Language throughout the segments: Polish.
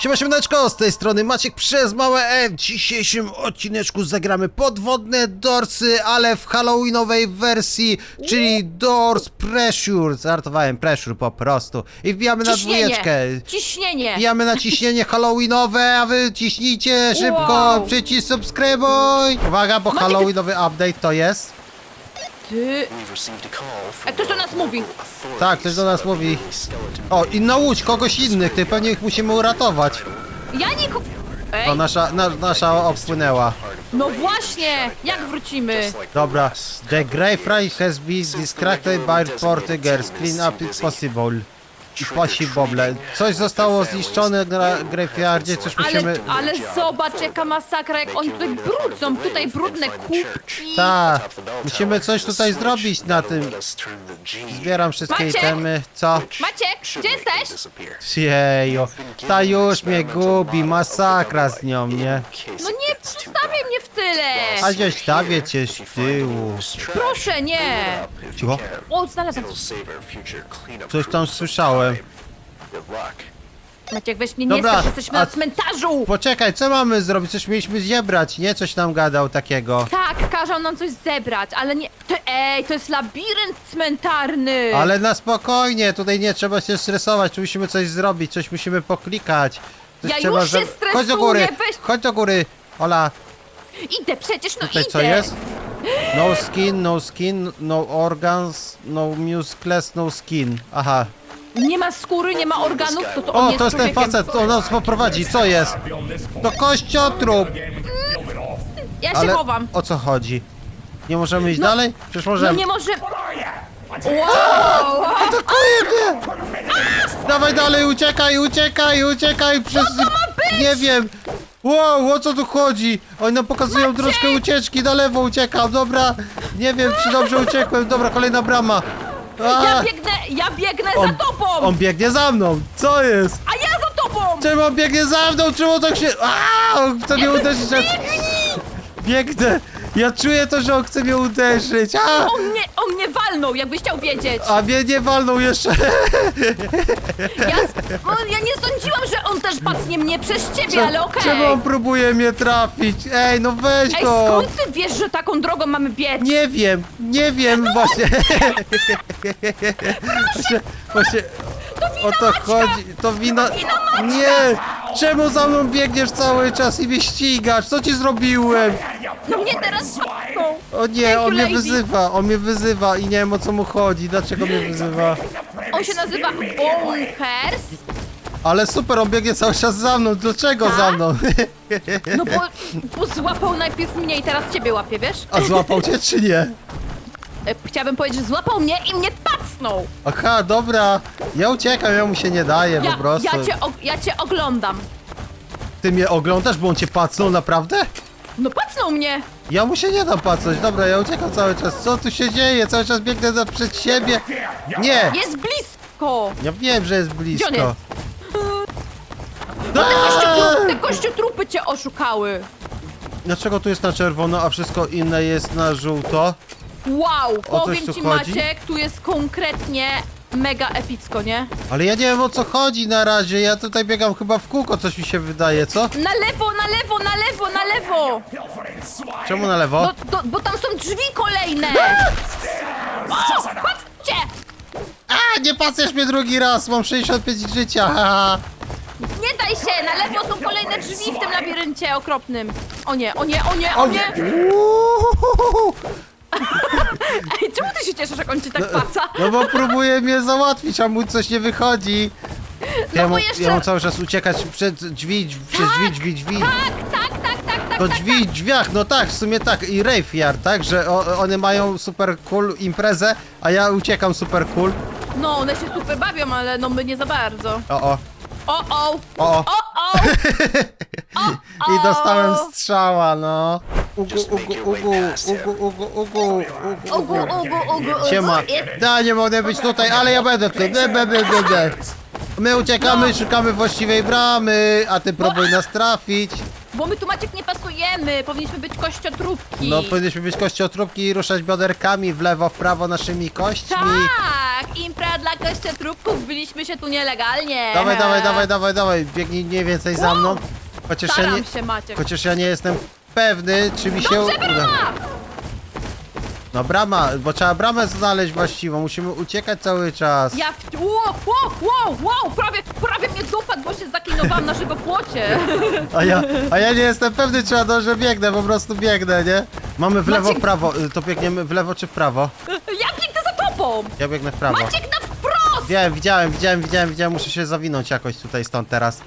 Siema, siemaneczko, z tej strony Maciek przez małe E. W dzisiejszym odcineczku zagramy podwodne dorsy, ale w halloweenowej wersji, czyli Doors Pressure. Żartowałem, Pressure po prostu. I wbijamy na dwójeczkę. Ciśnienie! Wbijamy na ciśnienie halloweenowe, a wy ciśnijcie szybko Wow. przycisk subskrybuj. Uwaga, bo Maciek- halloweenowy update to jest. Ty... Ktoś do nas mówi. Tak, ktoś do nas mówi. O, inna łódź, kogoś innych, ty pewnie ich musimy uratować. Ja nie... ku- Ej, O, nasza, na, nasza odpłynęła. no właśnie! Jak wrócimy? Dobra. The Greyfry has been distracted by Portuguese. Clean up it possible. I possible. Coś zostało zniszczone na Greyfriardzie, coś Ale, musimy... ale zobacz jaka masakra, jak oni tutaj brudzą. Tutaj brudne kubki. Tak, musimy coś tutaj zrobić na tym. Zbieram wszystkie Maciek! itemy. Co? Maciek, gdzie jesteś? Jejo, ta już mnie gubi, masakra z nią, nie? No nie, zostawiaj mnie w! A gdzieś stawię cię z tyłu. Proszę, nie! Cicho? O, znalazłam coś. Tam słyszałem. Maciek, weź mnie nie Dobra, strasz, jesteśmy a- na cmentarzu! Poczekaj, co mamy zrobić? Coś mieliśmy zjebrać, nie? Coś nam gadał takiego. Tak, każą nam coś zebrać, ale nie... Ty, ej, to jest labirynt cmentarny! Ale na spokojnie, tutaj nie trzeba się stresować, tu musimy coś zrobić, coś musimy poklikać. Coś Ja już się Chodź do góry, weź- chodź do góry. Ola, Idę przecież, no tutaj idę! co jest? No skin, no skin, no organs, no muscles, no skin. Aha. Nie ma skóry, nie ma organów, to to on O, jest to jest ten człowiekiem. facet, on nas poprowadzi, co jest? To kościotrup! Ja się Ale chowam. o co chodzi? Nie możemy iść dalej? Przecież No możemy. nie może... Wow! Atakuje mnie! Dawaj dalej, uciekaj, uciekaj, uciekaj przez... Nie wiem. Wow, o co tu chodzi? Oni nam pokazują troszkę ucieczki, na lewo uciekam, dobra. Nie wiem, czy dobrze uciekłem. Dobra, kolejna brama. A, Ja biegnę, ja biegnę on, za tobą! on biegnie za mną. Co jest? A ja za tobą! Czemu on biegnie za mną? Czemu tak się... A, on chce mnie uderzyć. że- Biegnę. Ja czuję to, że on chce mnie uderzyć. A, On mnie, on mnie walnął, jakbyś chciał wiedzieć. a mnie nie walnął jeszcze. Ja, no, ja nie sądziłam, że on też pacnie mnie przez ciebie, ale okej. Czemu on próbuje mnie trafić? Ej, no weź Ej, go! skąd ty wiesz, że taką drogą mamy biec? Nie wiem, nie wiem właśnie. właśnie, właśnie o to chodzi. To wina. Nie! Czemu za mną biegniesz cały czas i mnie ścigasz? Co ci zrobiłem? No mnie teraz pacną. O nie, Thank on you, mnie lady. wyzywa, on mnie wyzywa i nie wiem o co mu chodzi, dlaczego mnie wyzywa. On się nazywa Bonkers. Ale super, on biegnie cały czas za mną, dlaczego za Tak? mną? No bo, bo złapał najpierw mnie i teraz ciebie łapie, wiesz? A złapał cię czy nie? E, Chciałabym powiedzieć, że złapał mnie i mnie pacnął. Aha, dobra. Ja uciekam, ja mu się nie daję Ja, po prostu. ja, cię, og- ja cię oglądam. Ty mnie oglądasz, bo on cię pacnął, naprawdę? No pacnął mnie. Ja mu się nie dam pacnąć, dobra, ja uciekam cały czas. Co tu się dzieje? Cały czas biegnę za przed siebie. Nie! Jest blisko. Ja wiem, że jest blisko. Gdzie on jest? Aaaa! Te kościotrupy cię oszukały. Dlaczego tu jest na czerwono, a wszystko inne jest na żółto? Wow, O coś powiem tu ci chodzi? Maciek, tu jest konkretnie mega epicko, nie? Ale ja nie wiem o co chodzi na razie, ja tutaj biegam chyba w kółko, coś mi się wydaje, co? Na lewo, na lewo, na lewo, na lewo! Czemu na lewo? No, to, bo tam są drzwi kolejne! O, patrzcie! A, nie patrzysz mnie drugi raz, mam 65 życia, haha. Nie daj się! Na lewo są kolejne drzwi w tym labiryncie okropnym. O nie, o nie, o nie, o nie! Ej, czemu ty się cieszysz, jak on cię tak paca? No bo próbuje mnie załatwić, a mu coś nie wychodzi. Ja bo mu, jeszcze- ja mu cały czas uciekać przed drzwi, drzwi przez drzwi, drzwi, drzwi. Tak, tak, drzwi, drzwiach, no tak, w sumie tak. I Rave Yard, tak, że o, one mają super cool imprezę, a ja uciekam super cool. No, one się super bawią, ale no my nie za bardzo. O, o, O, o! o, o. O, o! O, I dostałem o! strzała, no. Ugu, ugu, ugu, ugu, ugu, ugu, ugu, Ugu, ugu. ugu, ugu, ugu. Siema. Da, nie mogę być tutaj, ale ja będę tutaj. Be, be, be, be, be. My uciekamy, No. szukamy właściwej bramy, a ty próbuj nas trafić. Bo my tu Maciek nie pasujemy, powinniśmy być kościotrupki. No, powinniśmy być kościotrupki i ruszać bioderkami w lewo, w prawo naszymi kośćmi. Tak! impra dla kościotrupków, byliśmy się tu nielegalnie. Dawaj, dawaj, dawaj, dawaj, dawaj. Biegnij mniej więcej za mną. Chociaż ja Staram nie, się, Maciek. chociaż ja nie jestem pewny, czy mi się Dobrze, uda. brama! No brama, bo trzeba bramę znaleźć właściwą. Musimy uciekać cały czas. Ja w... Wow, wow, wow, wow, prawie, prawie mnie dopadł, bo się zaklinowałam na żywopłocie. A ja, a ja nie jestem pewny, czy ja dobrze biegnę, po prostu biegnę, nie? Mamy w lewo, Maciek- w prawo. Y, To biegniemy w lewo czy w prawo? Ja biegnę za tobą! Ja biegnę w prawo. Maciek na wprost! Wiem, widziałem, widziałem, widziałem, widziałem. Muszę się zawinąć jakoś tutaj stąd teraz.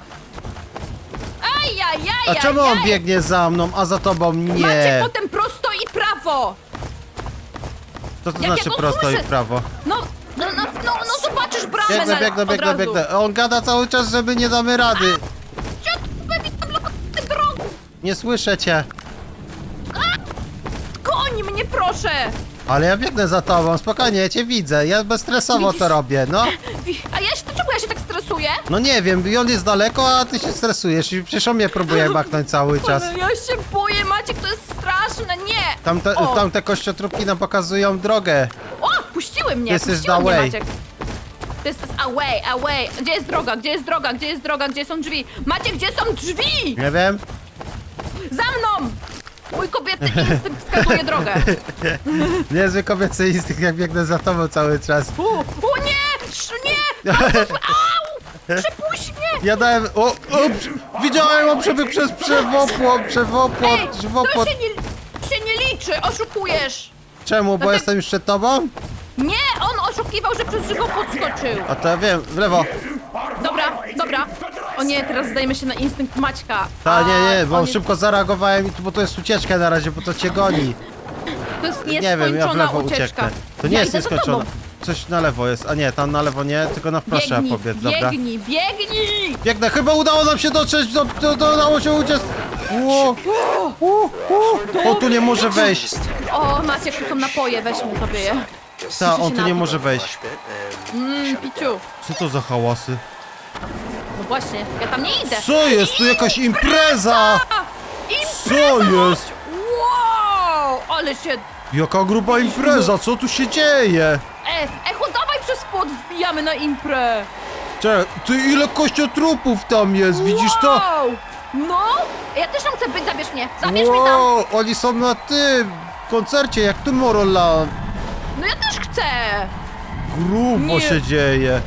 Ajajaj, A czemu on biegnie za mną, a za tobą Maciek, nie? potem prosto i prawo! To to jak ja znaczy go prosto i słyszę- prawo. No, no, no, no, no zobaczysz bramę Biegnę, na, biegnę, od biegnę, razu. biegnę. On gada cały czas, żeby nie damy rady. Mi tam blokuje drogę! Nie słyszę cię. Koń mnie, proszę! Ale ja biegnę za tobą, spokojnie, ja cię widzę. Ja bezstresowo Widzisz? to robię, no. Wi- A ja się, czemu ja się tak stresuję? No nie wiem, i on jest daleko, a ty się stresujesz i przecież on mnie próbuje machnąć cały czas. Ale ja się boję, Maciek, to jest straszne, nie! Tamte, O. tamte kościotrupki nam pokazują drogę. O, puściły mnie, This is puściły the mnie, way. Maciek. This is away, away. Gdzie jest droga, gdzie jest droga, gdzie jest droga, gdzie są drzwi? Maciek, gdzie są drzwi? Nie wiem? Za mną! Mój kobiecy instynkt wskazuje drogę. Niezły kobiecy instynkt, jak biegnę za tobą cały czas. U, u nie! Sz, nie! Au! Przepuść mnie! Ja dałem... O, o, przy- widziałem, on przebiegł przez przewopłot, przewopłot, Ej, to się nie, oszukujesz! Czemu, bo to ty- jestem już przed tobą? Nie, on oszukiwał, że przez żywopłot skoczył. A to ja wiem, w lewo. Dobra, dobra. O nie, teraz zdajemy się na instynkt Maćka. Ta, nie, nie, bo on szybko zareagowałem, i tu- bo to jest ucieczka na razie, bo to cię goni. To jest Nie wiem, ja w lewo ucieczka. ucieknę. To nie ja jest idę za nieskończone. tobą. Coś na lewo jest, a nie, tam na lewo nie, tylko na wprost trzeba Biegnij, pobiec, dobra? biegnij, biegnij! Biegnę, chyba udało nam się dotrzeć, do, do, do, udało się uciec. Ło, u, u. On tu nie może wejść. O, Maciek, tu są napoje, weźmy sobie je. Ta, on tu nie może wejść. Mmm, piciu. Co to za hałasy? No właśnie, ja tam nie idę. Co jest? Tu jakaś impreza! Co jest? Wow, ale się... Jaka gruba impreza, co tu się dzieje? E, echo, dawaj przez płot wbijamy na imprę. Czekaj, ty ile kościotrupów tam jest, widzisz to? Wow! No, ja też tam chcę być, zabierz mnie, zabierz mnie tam. Wow, oni są na tym koncercie, jak Tomorrowland. No ja też chcę. Grubo Nie. się dzieje.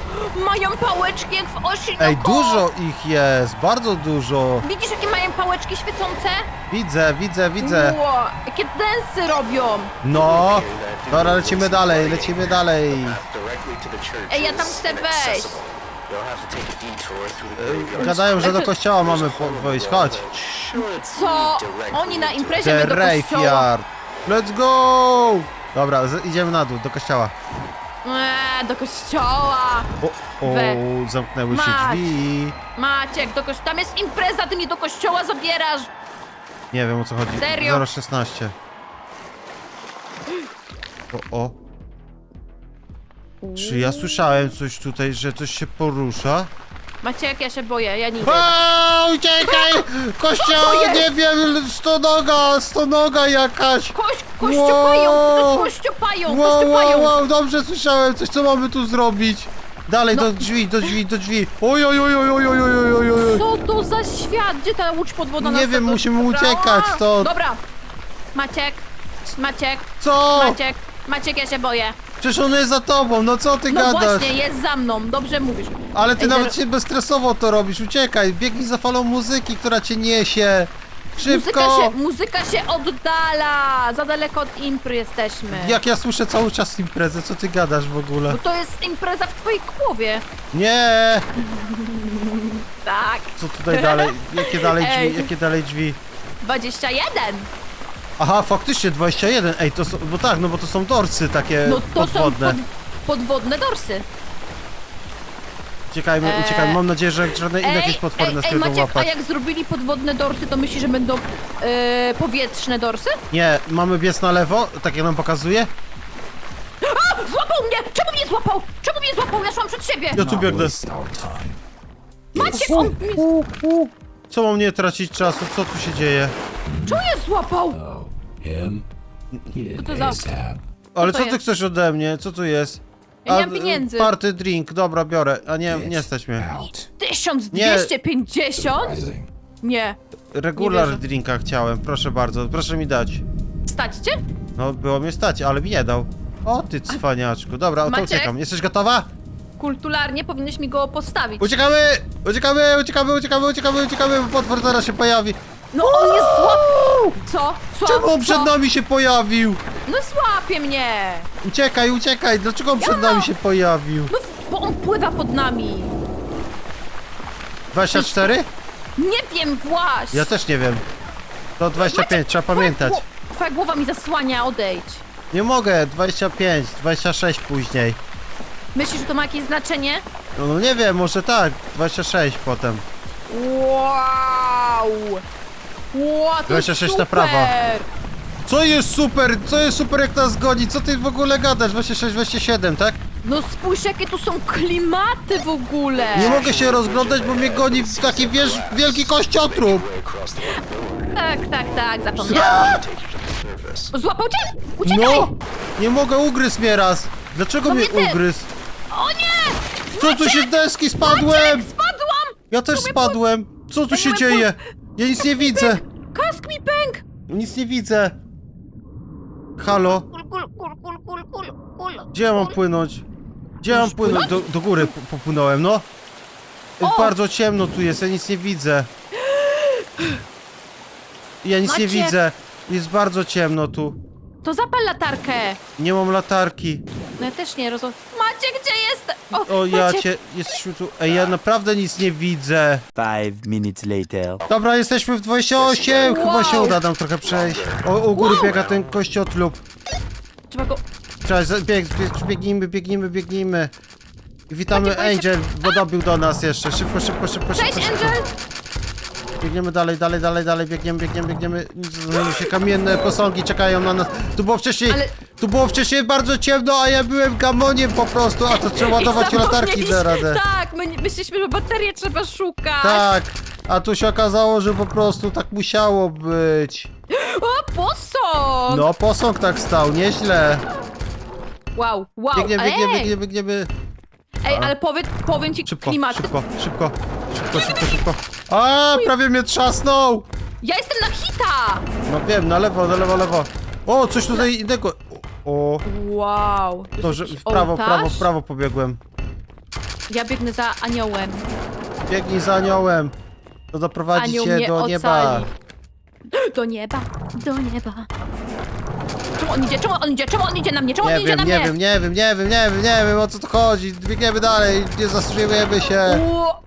Mają pałeczki jak w Oshinoko. Ej, dużo ich jest, bardzo dużo. Widzisz, jakie mają pałeczki świecące? Widzę, widzę, widzę. Wow, jakie densy robią. No, dobra, lecimy dalej, lecimy dalej. Ej, ja tam chcę wejść. Gadają, że do kościoła mamy po- wejść, chodź. Co? Oni na imprezie The my do kościoła. Let's go! Dobra, z- idziemy na dół, do kościoła. Eee, do kościoła. O, o We. zamknęły się Mać. drzwi. Maciek, do kościoła. Tam jest impreza, ty mnie do kościoła zabierasz. Nie wiem o co chodzi. Serio? 016. O, o. Czy ja słyszałem coś tutaj, że coś się porusza? Maciek, ja się boję, ja nie. O, uciekaj! Kościół, to jest? nie wiem, stonoga, stonoga jakaś! Koś, kościopają, to Wow. kościopają, Wow, wow, kościopają. wow, dobrze słyszałem, coś co mamy tu zrobić? Dalej, No. do drzwi, do drzwi, do drzwi. Oj, oj, oj, oj, oj, oj, oj, oj, oj. Co to za świat? Gdzie ta łódź podwodna Nie nas wiem, musimy uciekać stąd. Dobra. Maciek, Maciek, Co? Maciek, Maciek, ja się boję. Przecież on jest za tobą, no co ty No gadasz? właśnie, jest za mną, dobrze mówisz. Ale ty Ej, nawet się bezstresowo to robisz, uciekaj, biegnij za falą muzyki, która cię niesie. Szybko! Muzyka się, muzyka się oddala, za daleko od impry jesteśmy. Jak ja słyszę cały czas imprezę, co ty gadasz w ogóle? Bo to jest impreza w twojej głowie. Nie! Tak. Co tutaj dalej? Jakie dalej Ej. drzwi? Jakie dalej drzwi? 21. Aha, faktycznie 21. Ej, to są, bo tak, no bo to są dorsy takie No to podwodne. są pod, podwodne dorsy. Uciekajmy, Eee. uciekajmy. Mam nadzieję, że żadne inne jakieś potwory ej, nas ej, Maciek, a łapać. jak zrobili podwodne dorsy, to myślisz, że będą e, powietrzne dorsy? Nie, mamy biec na lewo, tak jak nam pokazuje. A! Złapał mnie! Czemu mnie złapał? Czemu mnie złapał? Ja szłam przed siebie! Ja tu biegnę. Maciek, on mnie... Co mam nie tracić czasu? Co tu się dzieje? Czemu mnie złapał? Him? to za- ASAP. Ale to co ty jest? chcesz ode mnie? Co tu jest? Ja nie mam pieniędzy. Party drink, dobra, biorę. A nie, nie stać mnie. Out. 1250? Rising. Nie. Regular wierzę. drinka chciałem, proszę bardzo, proszę mi dać. Stać cię? No, było mnie stać, ale mi nie dał. O, ty cwaniaczku. Dobra, to Maciek? uciekam. Jesteś gotowa? Kulturalnie powinieneś mi go postawić. Uciekamy! Uciekamy, uciekamy, uciekamy, uciekamy, uciekamy, bo potwór zaraz się pojawi. No on jest. Co? Co? Czemu on przed Co? nami się pojawił? No złapie mnie! Uciekaj, uciekaj, dlaczego on przed nami się pojawił? No, bo on pływa pod nami. 24? Nie wiem, właśnie. Ja też nie wiem. To 25, trzeba pamiętać. Twoja, gło- twoja głowa mi zasłania, odejdź. Nie mogę, 25, 26 później. Myślisz, że to ma jakieś znaczenie? No, no nie wiem, może tak, 26 potem. Wow! To 26 jest na super! prawo. Co jest super, co jest super jak nas goni? Co ty w ogóle gadasz? 26, 27, tak? No spójrz, jakie tu są klimaty w ogóle! Nie mogę się rozglądać, bo mnie goni w taki, wiesz, wielki kościotrup. Tak, tak, tak, zapomniałam. Złapał cię? Uciekaj! No! Nie mogę, ugryzł mnie raz. Dlaczego No mnie mnie też. ugryzł? O nie! Co tu się deski spadłem? Maciek, spadłam! Ja też spadłem. Co tu się dzieje? Ja nic nie widzę. Kask mi pęk! Nic nie widzę. Halo? Kul, kul, kul, kul, kul, kul, kul. Gdzie ja mam płynąć? Gdzie ja mam płynąć? Do, do góry po- popłynąłem, no. O! Bardzo ciemno tu jest, ja nic nie widzę. Ja nic nie Maciek! widzę. Jest bardzo ciemno tu. To zapal latarkę! Nie mam latarki. No ja też nie rozumiem. Macie, gdzie jest? O, O, ja Maciek. cię... Jesteśmy tu... Ej, ja naprawdę nic nie widzę. Five minutes later. Dobra, jesteśmy w 28. Chyba Wow. się uda nam trochę przejść. O, u góry Wow. biega ten kościotlup. Trzeba go... Trzeba, za- bieg, bieg, biegnijmy, biegnijmy, biegnijmy. I Witamy. Angel, bo dobił do nas jeszcze. Szybko, szybko, szybko, Cześć, szybko. szybko. Angel! Biegniemy dalej, dalej, dalej, dalej, biegniemy, biegniemy, biegniemy. Zmieniły się kamienne posągi, czekają na nas. Tu było wcześniej, Ale- tu było wcześniej bardzo ciemno, a ja byłem gamoniem po prostu, a to trzeba ładować I latarki zapomnieliśmy- za radę. Tak, my myśleliśmy, że baterię trzeba szukać. Tak, a tu się okazało, że po prostu tak musiało być. O, posąg! No, posąg tak stał, nieźle. Wow, wow, Biegniemy, biegniemy, ej, biegniemy, biegniemy. ej, ale powiem, powiem ci Szybko, klimaty. szybko, szybko, szybko, szybko, szybko. A, prawie mnie trzasnął. Ja jestem na hita! No wiem, na lewo, na lewo, lewo. O, coś tutaj innego. O, Wow. to dobrze, jakiś w prawo, w prawo, ołtarz? w prawo pobiegłem. Ja biegnę za aniołem. Biegnij za aniołem. To doprowadzi Anioł cię mnie do nieba. ocali. Do nieba, do nieba. Czemu on idzie? Czemu on idzie? Czemu on idzie na mnie? Czemu Nie on idzie wiem, na nie mnie? wiem, nie wiem, nie wiem, nie wiem, nie wiem o co tu chodzi. Biegniemy dalej, nie zastrzyjemy się. Ło-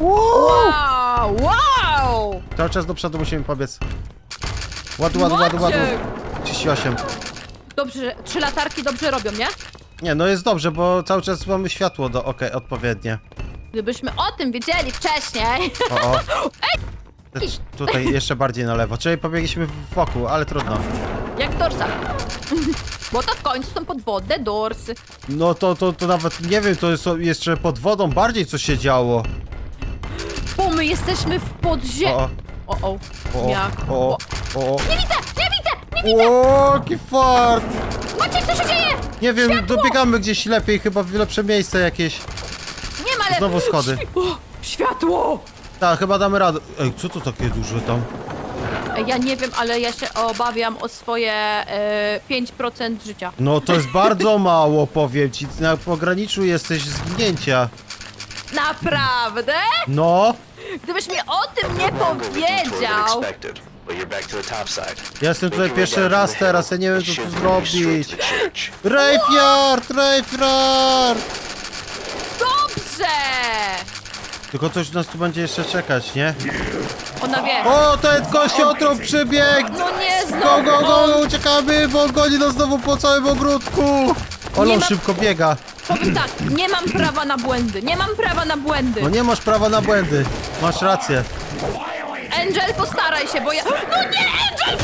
Wow, wow! Cały czas do przodu musimy pobiec. Ładu, ładu, ładu, ładu. Maciek! 38. Dobrze, że trzy latarki dobrze robią, nie? Nie, no jest dobrze, bo cały czas mamy światło do, okej, odpowiednie. Gdybyśmy o tym wiedzieli wcześniej. O, o. Też Tutaj jeszcze bardziej na lewo, czyli pobiegliśmy wokół, ale trudno. Jak dorsa. Bo to w końcu są podwodne dorsy. No to, to, to nawet nie wiem, to jest jeszcze pod wodą bardziej co się działo. My jesteśmy w podziemiu. O, O, o. o, Jak? o, o. Nie widzę, nie widzę, nie widzę! O, jaki fart! Maciek, co się dzieje? Nie wiem, Światło! dobiegamy gdzieś lepiej, chyba w lepsze miejsce jakieś. Nie ma, ale... Znowu schody. Świ- O, światło! Tak, chyba damy radę. Ej, co to takie duże tam? Ja nie wiem, ale ja się obawiam o swoje e, 5% życia. No to jest bardzo mało, powiem ci. Na pograniczu jesteś zgnięcia. Naprawdę? No, Gdybyś mi o tym nie powiedział. ja jestem tutaj pierwszy raz teraz, ja nie wiem co tu zrobić. Rejfiard, Rejfiard! Dobrze! Tylko coś nas tu będzie jeszcze czekać, nie? Ona wie. O, ten kościotrup przybiegł! No nie, Go, znowu go, go, on. uciekamy, bo on goni nas znowu po całym ogródku! Ale Nie on ma- szybko biega. Powiem tak, nie mam prawa na błędy. Nie mam prawa na błędy. No nie masz prawa na błędy. Masz rację. Angel, postaraj się, bo ja... No nie, Angel!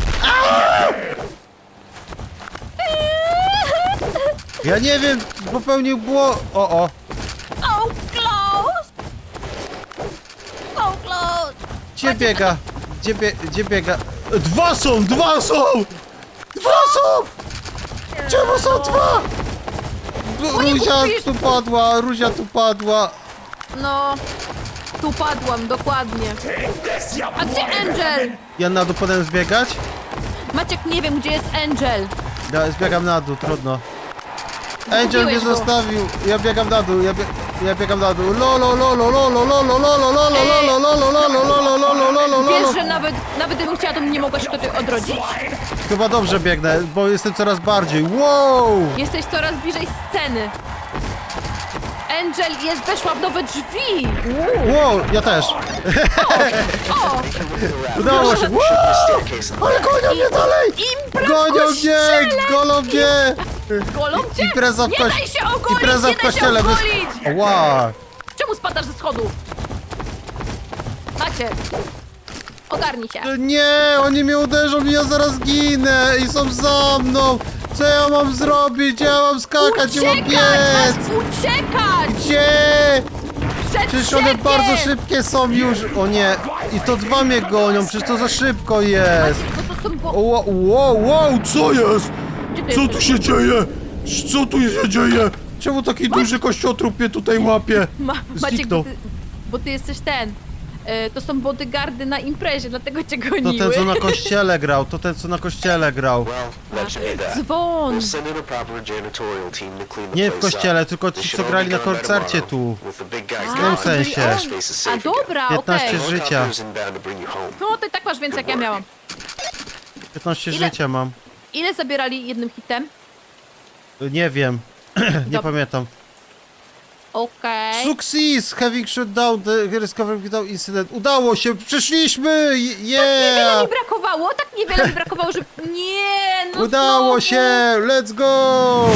Ja nie wiem, popełnił było... O, o. So close! So close! Gdzie biega? Gdzie, bie, gdzie biega? Dwa są, dwa są! Dwa są! Czemu są dwa? Nie Ruzia kupisz. tu padła, Ruzia tu padła. No, tu padłam, dokładnie. A gdzie Angel? Ja na dół potem zbiegać? Maciek, nie wiem, gdzie jest Angel. Ja zbiegam na dół, trudno. Angel mnie Zgubiłeś go. zostawił. Ja biegam na dół, ja, bie ja biegam na dół. Lolo, lolo, lolo, lolo, lolo, lolo, lolo, lolo, lolo, lolo, lolo, lolo, Wiesz, lolo. że nawet, nawet gdybym chciała, to nie mogłaś tutaj odrodzić? Chyba dobrze biegnę, bo jestem coraz bardziej. Wow! Jesteś coraz bliżej sceny. Angel jest, weszła w nowe drzwi. Wow, ja też. O, Udało się. Wow! Ale gonią mnie dalej! impra w Gonią mnie! kościele! Golą mnie! Golą cię? Impreza w nie koś- daj się ogolić, Impreza nie w daj kościele. się ogolić! Wow! Czemu spadasz ze schodów? Macie. Ogarnij się. Nie, oni mnie uderzą i ja zaraz ginę i są za mną! Co ja mam zrobić? Ja mam skakać, nie mam Uciekać! biec! Masz uciekać! Gdzie? Przed Przecież one siebie! bardzo szybkie są już! O nie! I to dwa mnie gonią, przecież to za szybko jest! No to są bo... O, Wow, wow, wow, co jest? Gdzie ty Co jesteś? tu się dzieje? Co tu się dzieje? Czemu taki duży kościotrup mnie tutaj łapie? Ma, Maciek, Zniknął. bo ty, bo ty jesteś ten. E, to są bodyguardy na imprezie, dlatego cię To goniły. ten, co na kościele grał, to ten, co na kościele grał. Well, that. Dzwon! We'll send in a proper janitorial team to clean the Nie w place kościele, up. tylko They ci, should co all grali be na done by koncercie tomorrow, tu. with the big gone, sensie. the space is A safe again. dobra, 15 okej. życia. Helicopter's inbound to bring you home. No ty tak masz więcej jak ja miałam. 15 Ile? życia mam. Ile zabierali jednym hitem? Nie wiem. nie Dob- pamiętam. Okej. Success! Having shut down the discovery without incident. Udało się! Przeszliśmy! Niewiele Yeah! mi brakowało, tak niewiele mi brakowało, że... Nie, no Udało znowu. się! Let's go!